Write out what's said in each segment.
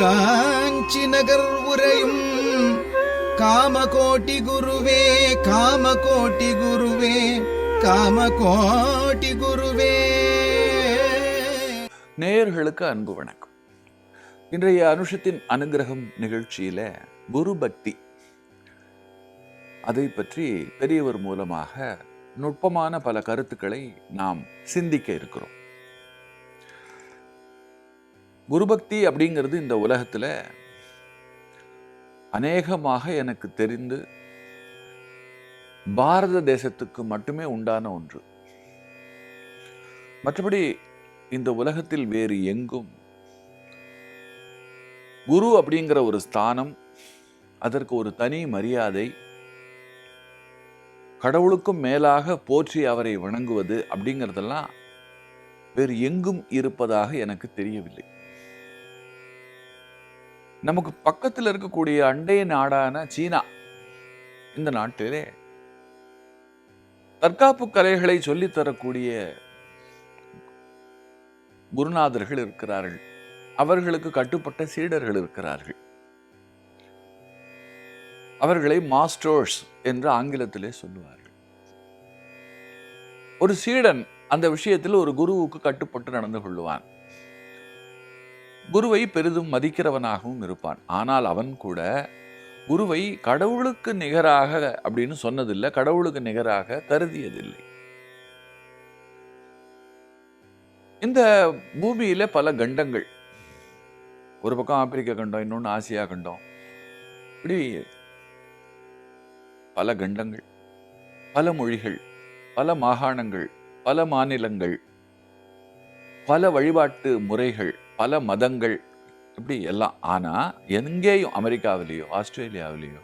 காஞ்சி நகர் உரையும் காமகோட்டி குருவே காமகோட்டி குருவே காமகோட்டி குருவே. நேயர்களுக்கு அன்பு வணக்கம். இன்றைய அனுஷத்தின் அனுகிரகம் நிகழ்ச்சியில குரு பக்தி. அதை பற்றி பெரியவர் மூலமாக நுட்பமான பல கருத்துக்களை நாம் சிந்திக்க இருக்கிறோம். குருபக்தி அப்படிங்கிறது இந்த உலகத்தில் அநேகமாக எனக்கு தெரிந்து பாரத தேசத்துக்கு மட்டுமே உண்டான ஒன்று. மற்றபடி இந்த உலகத்தில் வேறு எங்கும் குரு அப்படிங்கிற ஒரு ஸ்தானம் அதற்கு ஒரு தனி மரியாதை கடவுளுக்கும் மேலாக போற்றி அவரை வணங்குவது அப்படிங்கிறதெல்லாம் வேறு எங்கும் இருப்பதாக எனக்கு தெரியவில்லை. நமக்கு பக்கத்தில் இருக்கக்கூடிய அண்டைய நாடான சீனா இந்த நாட்டிலே தற்காப்பு கலைகளை சொல்லித்தரக்கூடிய குருநாதர்கள் இருக்கிறார்கள். அவர்களுக்கு கட்டுப்பட்ட சீடர்கள் இருக்கிறார்கள். அவர்களை மாஸ்டர்ஸ் என்று ஆங்கிலத்திலே சொல்லுவார்கள். ஒரு சீடன் அந்த விஷயத்தில் ஒரு குருவுக்கு கட்டுப்பட்டு நடந்து கொள்ளுவான். குருவை பெரிதும் மதிக்கிறவனாகவும் இருப்பான். ஆனால் அவன் கூட குருவை கடவுளுக்கு நிகராக அப்படின்னு சொன்னதில்லை கடவுளுக்கு நிகராக கருதியதில்லை. இந்த பூமியில பல கண்டங்கள். ஒரு பக்கம் ஆப்பிரிக்க கண்டம் இன்னொன்று ஆசியா கண்டம். இப்படி பல கண்டங்கள் பல மொழிகள் பல மாகாணங்கள் பல மாநிலங்கள் பல வழிபாட்டு முறைகள் பல மதங்கள் இப்படி எல்லாம். ஆனா எங்கேயும் அமெரிக்காவிலேயோ ஆஸ்திரேலியாவிலேயோ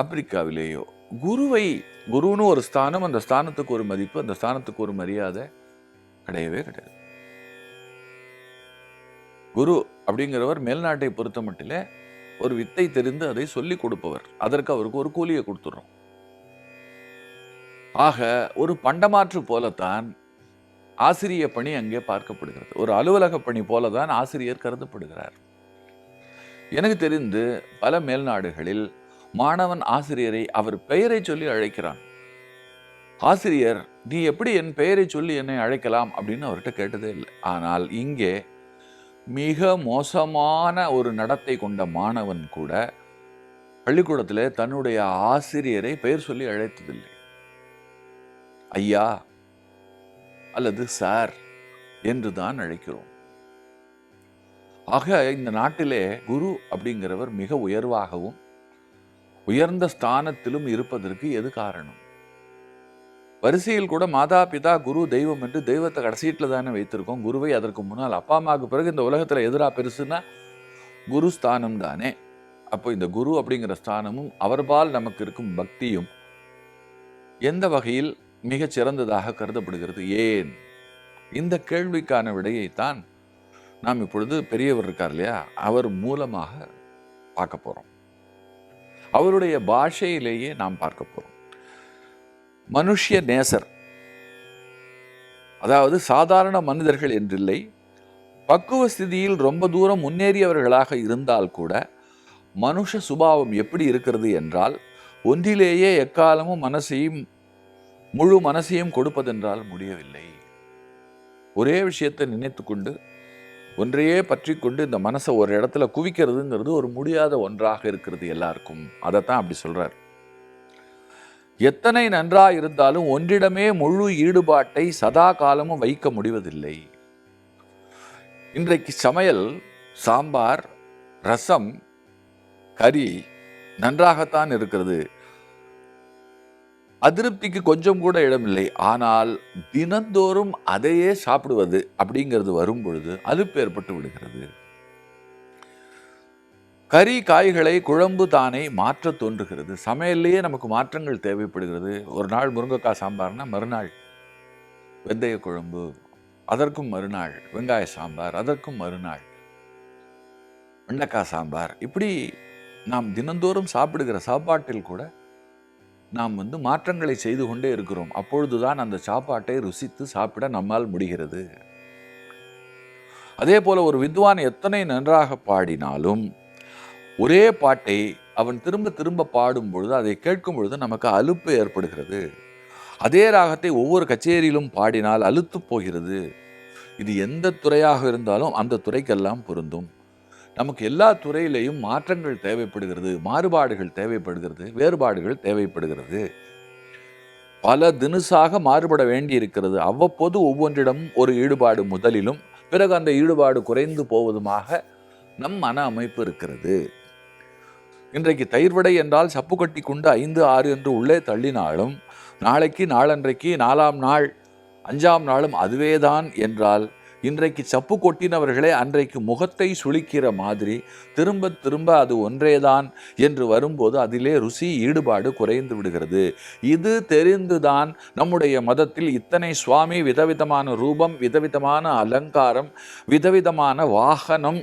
ஆப்பிரிக்காவிலேயோ குருவை குருன்னு ஒரு ஸ்தானம் அந்த ஸ்தானத்துக்கு ஒரு மதிப்பு அந்த ஸ்தானத்துக்கு ஒரு மரியாதை கிடையவே கிடையாது. குரு அப்படிங்கிறவர் மேல்நாட்டை பொறுத்த மட்டிலே ஒரு வித்தை தெரிந்து அதை சொல்லிக் கொடுப்பவர். அதற்கு அவருக்கு ஒரு கூலியை கொடுத்துட்றோம். ஆக ஒரு பண்டமாற்று போலத்தான் ஆசிரிய பணி அங்கே பார்க்கப்படுகிறது. ஒரு அலுவலக பணி போல தான் ஆசிரியர் கருதப்படுகிறார். எனக்கு தெரிந்து பல மேல்நாடுகளில் மாணவன் ஆசிரியரை அவர் பெயரை சொல்லி அழைக்கிறான். ஆசிரியர் நீ எப்படி என் பெயரை சொல்லி என்னை அழைக்கலாம்? அப்படின்னு அவர்கிட்ட கேட்டதே இல்லை. ஆனால் இங்கே மிக மோசமான ஒரு நடத்தை கொண்ட மாணவன் கூட பள்ளிக்கூடத்தில் தன்னுடைய ஆசிரியரை பெயர் சொல்லி அழைத்ததில்லை. ஐயா அல்லது சார் என்று தான் அழைக்கிறோம். ஆக இந்த நாட்டிலே குரு அப்படிங்கிறவர் மிக உயர்வாகவும் உயர்ந்த ஸ்தானத்திலும் இருப்பதற்கு எது காரணம்? வரிசையில் கூட மாதா பிதா குரு தெய்வம் என்று தெய்வத்தை கடைசீட்டில் தானே வைத்திருக்கோம். குருவை அதற்கு முன்னால் அப்பா அம்மாவுக்கு பிறகு இந்த உலகத்தில் எதிரா பெருசுன்னா குரு ஸ்தானம் தானே. அப்போ இந்த குரு அப்படிங்கிற ஸ்தானமும் அவர்பால் நமக்கு இருக்கும் பக்தியும் எந்த வகையில் மிகச் சிறந்ததாக கருதப்படுகிறது. ஏன்? இந்த கேள்விக்கான விடையைத்தான் நாம் இப்பொழுது பெரியவர் இருக்கார் இல்லையா? அவர் மூலமாக பார்க்க போகிறோம் அவருடைய பாஷையிலேயே நாம் பார்க்க போகிறோம் மனுஷ்ய நேசர் அதாவது சாதாரண மனிதர்கள் என்றில்லை பக்குவ ஸ்திதியில் ரொம்ப தூரம் முன்னேறியவர்களாக இருந்தால் கூட மனுஷ சுபாவம் எப்படி இருக்கிறது என்றால் ஒன்றிலேயே எக்காலமும் மனசையும் முழு மனசையும் கொடுப்பதென்றால் முடியவில்லை. ஒரே விஷயத்தை நினைத்து கொண்டு ஒன்றையே பற்றி கொண்டு இந்த மனசை ஒரு இடத்துல குவிக்கிறதுங்கிறது ஒரு முடியாத ஒன்றாக இருக்கிறது எல்லாருக்கும். அதைத்தான் அப்படி சொல்கிறார் எத்தனை நன்றாக இருந்தாலும் ஒன்றிடமே முழு ஈடுபாட்டை சதா காலமும் வைக்க முடிவதில்லை. இன்றைக்கு சமையல் சாம்பார் ரசம் கறி நன்றாகத்தான் இருக்கிறது. அதிருப்திக்கு கொஞ்சம் கூட இடமில்லை. ஆனால் தினந்தோறும் அதையே சாப்பிடுவது அப்படிங்கிறது வரும் பொழுது அலுப்பு ஏற்பட்டு விடுகிறது. கறி காய்களை குழம்பு தானே மாற்ற தோன்றுகிறது. சமையல்லையே நமக்கு மாற்றங்கள் தேவைப்படுகிறது. ஒரு நாள் முருங்கைக்காய் சாம்பார்னா மறுநாள் வெந்தய குழம்பு அதற்கும் மறுநாள் வெங்காய சாம்பார் அதற்கும் மறுநாள் வெண்டைக்காய் சாம்பார். இப்படி நாம் தினந்தோறும் சாப்பிடுகிற சாப்பாட்டில் கூட நாம் வந்து மாற்றங்களை செய்து கொண்டே இருக்கிறோம். அப்பொழுதுதான் அந்த சாப்பாட்டை ருசித்து சாப்பிட நம்மால் முடிகிறது. அதே போல் ஒரு வித்வான் எத்தனை நன்றாக பாடினாலும் ஒரே பாட்டை அவன் திரும்ப திரும்ப பாடும் பொழுது அதை கேட்கும் பொழுது நமக்கு அலுப்பு ஏற்படுகிறது. அதே ராகத்தை ஒவ்வொரு கச்சேரியிலும் பாடினால் அலுத்து போகிறது. இது எந்த துறையாக இருந்தாலும் அந்த துறைக்கெல்லாம் பொருந்தும். நமக்கு எல்லா துறையிலையும் மாற்றங்கள் தேவைப்படுகிறது மாறுபாடுகள் தேவைப்படுகிறது வேறுபாடுகள் தேவைப்படுகிறது. பல தினுசாக மாறுபட வேண்டி இருக்கிறது அவ்வப்போது ஒவ்வொன்றிடம் ஒரு ஈடுபாடு முதலிலும் பிறகு அந்த ஈடுபாடு குறைந்து போவதுமாக நம் மன அமைப்பு இருக்கிறது. இன்றைக்கு தயிர் வடை என்றால் சப்பு கட்டி கொண்டு ஐந்து ஆறு என்று உள்ளே தள்ளினாலும் நாளைக்கு நாளன்றைக்கு நாலாம் நாள் அஞ்சாம் நாளும் அதுவேதான் என்றால் இன்றைக்கு சப்பு கொட்டினவர்களே அன்றைக்கு முகத்தை சுளிக்கிற மாதிரி திரும்ப திரும்ப அது ஒன்றேதான் என்று வரும்போது அதிலே ருசி ஈடுபாடு குறைந்து விடுகிறது. இது தெரிந்துதான் நம்முடைய மதத்தில் இத்தனை சுவாமி விதவிதமான ரூபம் விதவிதமான அலங்காரம் விதவிதமான வாகனம்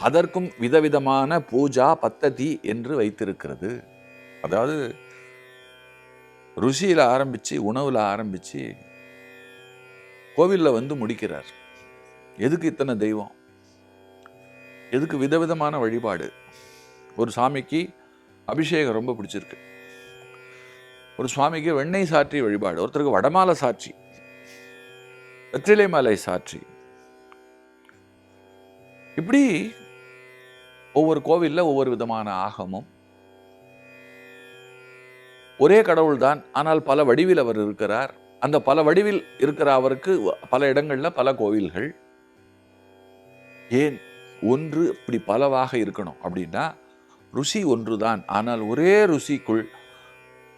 அதற்கும் விதவிதமான பூஜா பத்ததி என்று வைத்திருக்கிறது. அதாவது ருசியில் ஆரம்பித்து உணவில் ஆரம்பித்து கோவிலில் வந்து முடிக்கிறார். எதுக்கு இத்தனை தெய்வம்? எதுக்கு விதவிதமான வழிபாடு? ஒரு சாமிக்கு அபிஷேகம் ரொம்ப பிடிச்சிருக்கு. ஒரு சுவாமிக்கு வெண்ணெய் சாற்றி வழிபாடு ஒருத்தருக்கு வடமாலை சாட்சி வெற்றிலை மாலை சாட்சி இப்படி ஒவ்வொரு கோவிலில் ஒவ்வொரு விதமான ஆகமும். ஒரே கடவுள்தான் ஆனால் பல வடிவில் அவர் இருக்கிறார். அந்த பல வடிவில் இருக்கிற அவருக்கு பல இடங்களில் பல கோவில்கள். ஏன் ஒன்று இப்படி பலவாக இருக்கணும் அப்படின்னா ருசி ஒன்று தான் ஆனால் ஒரே ருசிக்குள்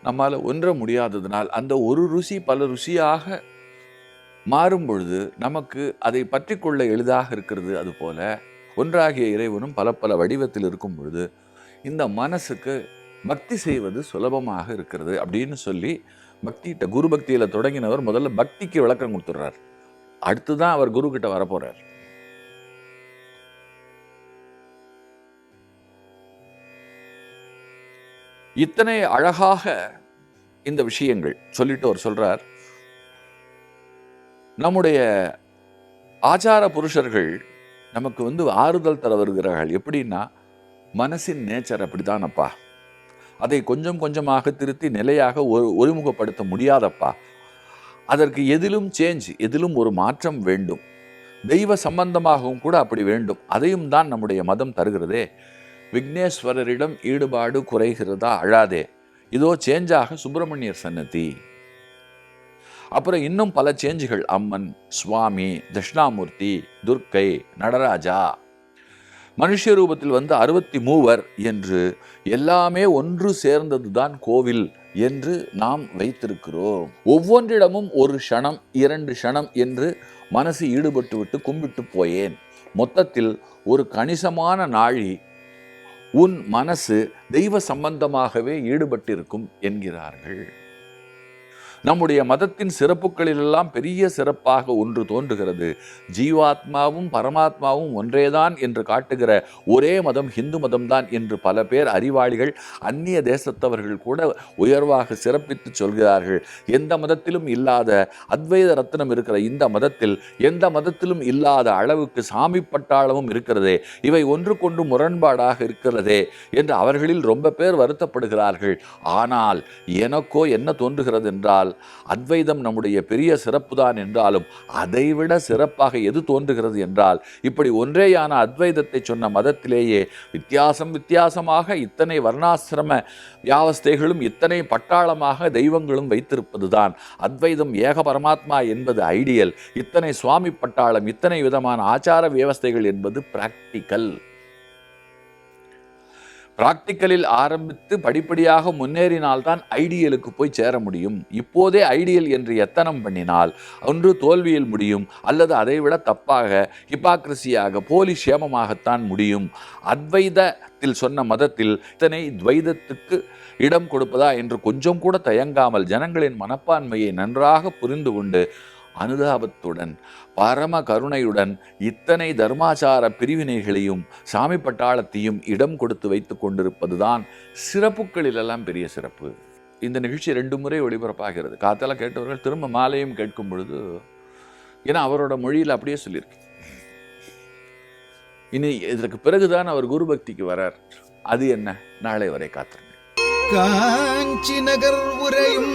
நம்மால் ஒன்ற முடியாததினால் அந்த ஒரு ருசி பல ருசியாக மாறும் பொழுது நமக்கு அதை பற்றி கொள்ள எளிதாக இருக்கிறது அதுபோல ஒன்றாகிய இறைவனும் பல பல வடிவத்தில் இருக்கும் பொழுது இந்த மனசுக்கு பக்தி செய்வது சுலபமாக இருக்கிறது அப்படின்னு சொல்லி பக்திகிட்ட குரு பக்தியில் தொடங்கினவர் முதல்ல பக்திக்கு விளக்கம் கொடுத்துட்றார். அடுத்து தான் அவர் குருக்கிட்ட வரப்போகிறார் இத்தனை அழகாக இந்த விஷயங்கள் சொல்லிட்டு அவர் சொல்றார். நம்முடைய ஆச்சார புருஷர்கள் நமக்கு வந்து ஆறுதல் தர வருகிறார்கள். எப்படின்னா மனசின் நேச்சர் அப்படித்தானப்பா அதை கொஞ்சம் கொஞ்சமாக திருத்தி நிலையாக ஒரு ஒருமுகப்படுத்த முடியாதப்பா. அதற்கு எதிலும் சேஞ்ச் எதிலும் ஒரு மாற்றம் வேண்டும். தெய்வ சம்பந்தமாகவும் கூட அப்படி வேண்டும். அதையும் தான் நம்முடைய மதம் தருகிறதே. விக்னேஸ்வரரிடம் ஈடுபாடு குறைகிறதா அழாதே. இதோ சேஞ்சாக சுப்பிரமணியர் சன்னதி. அப்புறம் இன்னும் பல சேஞ்சுகள். அம்மன் சுவாமி தட்சிணாமூர்த்தி துர்க்கை நடராஜா. மனுஷ ரூபத்தில் வந்து அறுபத்தி மூவர் என்று எல்லாமே ஒன்று சேர்ந்ததுதான் கோவில் என்று நாம் வைத்திருக்கிறோம். ஒவ்வொன்றிடமும் ஒரு க்ஷணம் இரண்டு க்ஷணம் என்று மனசு ஈடுபட்டு விட்டு கும்பிட்டு போயேன். மொத்தத்தில் ஒரு கணிசமான நாழி உன் மனசு தெய்வ சம்பந்தமாகவே ஈடுபட்டிருக்கும் என்கிறார்கள். நம்முடைய மதத்தின் சிறப்புகளிலெல்லாம் பெரிய சிறப்பாக ஒன்று தோன்றுகிறது. ஜீவாத்மாவும் பரமாத்மாவும் ஒன்றேதான் என்று காட்டுகிற ஒரே மதம் ஹிந்து மதம்தான் என்று பல பேர் அறிவாளிகள் அந்நிய தேசத்தவர்கள் கூட உயர்வாக சிறப்பித்து சொல்கிறார்கள். எந்த மதத்திலும் இல்லாத அத்வைத ரத்னம் இருக்கிற இந்த மதத்தில் எந்த மதத்திலும் இல்லாத அளவுக்கு சாமி பட்டாளமும் இருக்கிறதே இவை ஒன்றுக்கொன்று முரண்பாடாக இருக்கிறதே என்று அவர்களில் ரொம்ப பேர் வருத்தப்படுகிறார்கள். ஆனால் எனக்கோ என்ன தோன்றுகிறது என்றால் அத்வைதம் நம்முடைய பெரிய சிறப்புதான் என்றாலும் அதைவிட சிறப்பாக எது தோன்றுகிறது என்றால் இப்படி ஒன்றேயான அத்வைதத்தை சொன்ன மதத்திலேயே வித்தியாசம் வித்தியாசமாக இத்தனை வர்ணாசிரம வியாவஸ்தைகளும் இத்தனை பட்டாளமாக தெய்வங்களும் வைத்திருப்பதுதான். அத்வைதம் ஏக பரமாத்மா என்பது ஐடியல். இத்தனை சுவாமி பட்டாளம் இத்தனை விதமான ஆச்சார வியவஸ்தைகள் என்பது பிராக்டிக்கல் பிராக்டிக்கலில் ஆரம்பித்து படிப்படியாக முன்னேறினால்தான் ஐடியலுக்கு போய் சேர முடியும். இப்போதே ஐடியல் என்று எத்தனம் பண்ணினால் ஒன்று தோல்வியில் முடியும் அல்லது அதைவிட தப்பாக ஹிபாக்ரசியாக போலி சேமமாகத்தான் முடியும். அத்வைதத்தில் சொன்ன மதத்தில் இத்தனை துவைதத்துக்கு இடம் கொடுப்பதா என்று கொஞ்சம் கூட தயங்காமல் ஜனங்களின் மனப்பான்மையை நன்றாக புரிந்து கொண்டு அனுதாபத்துடன் பரம கருணையுடன் இத்தனை தர்மாச்சார பிரிவினைகளையும் சாமி பட்டாளத்தையும் இடம் கொடுத்து வைத்து கொண்டிருப்பதுதான் சிறப்புகளிலெல்லாம் பெரிய சிறப்பு. இந்த நிகழ்ச்சி ரெண்டு முறை ஒளிபரப்பாகிறது. காத்தால கேட்டவர்கள் திரும்ப மாலையும் கேட்கும் பொழுது ஏன்னா அவரோட மொழியில் அப்படியே சொல்லியிருக்கு. இனி இதற்கு பிறகுதான் அவர் குரு பக்திக்கு வரார். அது என்ன? நாளை வரை காத்திருங்க காஞ்சி நகர் உரையும்